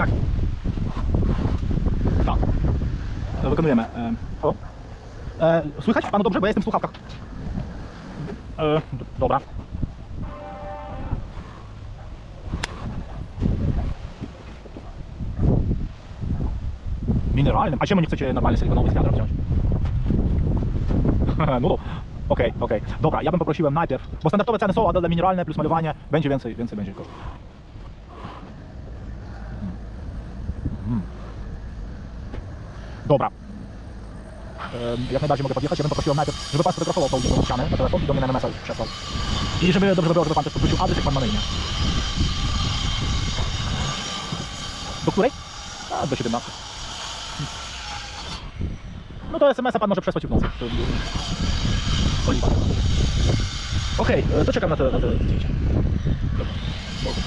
Tak. Tak. Wykonujemy. E, halo? E, słychać panu dobrze, bo ja jestem w słuchawkach. E, dobra. Mineralnym? A czemu nie chcecie normalny silikonowy z wiadra wziąć? no okej, okej. Okay, okay. Dobra, ja bym poprosiłem najpierw, bo standardowe ceny są, a mineralne plus malowanie będzie więcej, więcej będzie kosztów. Mm. Dobra. Jak najbardziej mogę podjechać. Ja bym poprosił najpierw, żeby pan sfotografował tą, tą ścianę na telefon i do mnie na MMS przesłał. I żeby dobrze by było, żeby pan też podrzucił adres, jak pan ma na imię. Do której? A, do 17. No to SMS-a pan może przesłać w nocy. Okej, e, to czekam na te, na te zdjęcia. Dobra.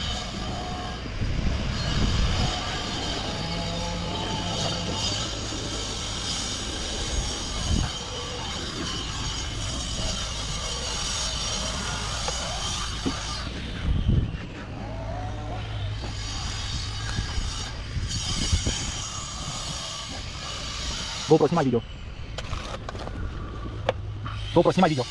GoPro に参りよ GoPro に参りよ